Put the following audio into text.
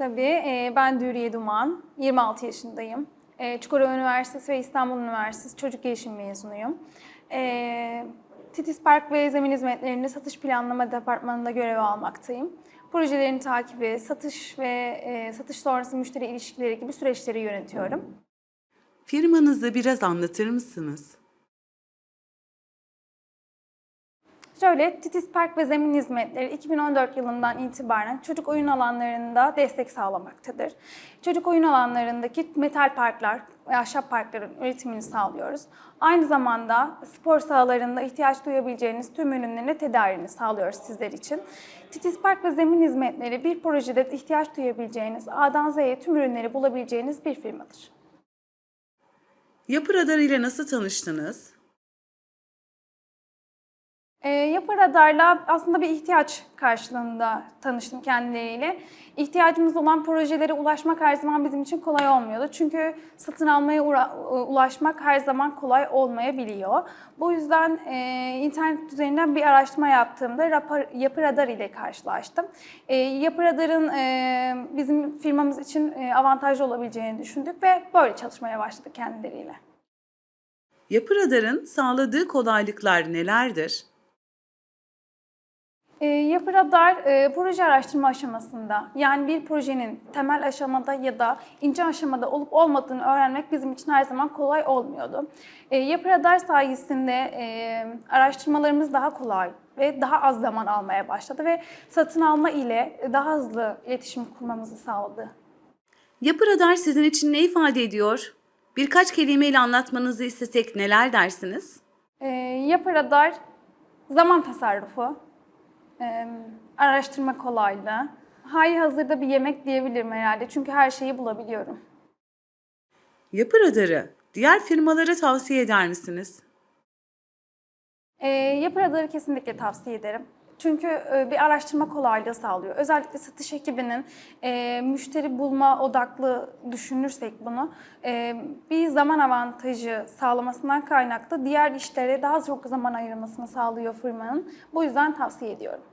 Tabii. e, ben Dürüye Duman, 26 yaşındayım. E, Çukurova Üniversitesi ve İstanbul Üniversitesi Çocuk Gelişim mezunuyum. E, Titis Park ve Zemin Hizmetlerinde Satış Planlama Departmanı'nda görev almaktayım. Projelerin takibi, satış ve satış sonrası müşteri ilişkileri gibi süreçleri yönetiyorum. Firmanızı biraz anlatır mısınız? Şöyle, Titis Park ve Zemin Hizmetleri 2014 yılından itibaren çocuk oyun alanlarında destek sağlamaktadır. Çocuk oyun alanlarındaki metal parklar ahşap parkların üretimini sağlıyoruz. Aynı zamanda spor sahalarında ihtiyaç duyabileceğiniz tüm ürünlerin de tedariğini sağlıyoruz sizler için. Titis Park ve Zemin Hizmetleri bir projede ihtiyaç duyabileceğiniz A'dan Z'ye tüm ürünleri bulabileceğiniz bir firmadır. Yapı Radarı ile nasıl tanıştınız? Yapı Radar'la aslında bir ihtiyaç karşılığında tanıştım kendileriyle. İhtiyacımız olan projelere ulaşmak her zaman bizim için kolay olmuyordu. Çünkü satın almaya ulaşmak her zaman kolay olmayabiliyor. Bu yüzden e, internet üzerinden bir araştırma yaptığımda Rapa- Yapı Radar ile karşılaştım. E, Yapı Radar'ın e, bizim firmamız için e, avantajlı olabileceğini düşündük ve böyle çalışmaya başladık kendileriyle. Yapı Radar'ın sağladığı kolaylıklar nelerdir? E, Yapı Radar e, proje araştırma aşamasında yani bir projenin temel aşamada ya da ince aşamada olup olmadığını öğrenmek bizim için her zaman kolay olmuyordu. E, Yapı Radar sayesinde e, araştırmalarımız daha kolay ve daha az zaman almaya başladı ve satın alma ile daha hızlı iletişim kurmamızı sağladı. Yapı Radar sizin için ne ifade ediyor? Birkaç kelimeyle anlatmanızı istesek neler dersiniz? E, Yapı Radar zaman tasarrufu, e, araştırma kolaylığı, hali hazırda bir yemek diyebilirim herhalde çünkü her şeyi bulabiliyorum. Yapı Radar'ı diğer firmalara tavsiye eder misiniz? E, yapı radarı kesinlikle tavsiye ederim. Çünkü e, bir araştırma kolaylığı sağlıyor. Özellikle satış ekibinin e, müşteri bulma odaklı düşünürsek bunu e, bir zaman avantajı sağlamasından kaynaklı diğer işlere daha çok zaman ayırmasını sağlıyor firmanın. Bu yüzden tavsiye ediyorum.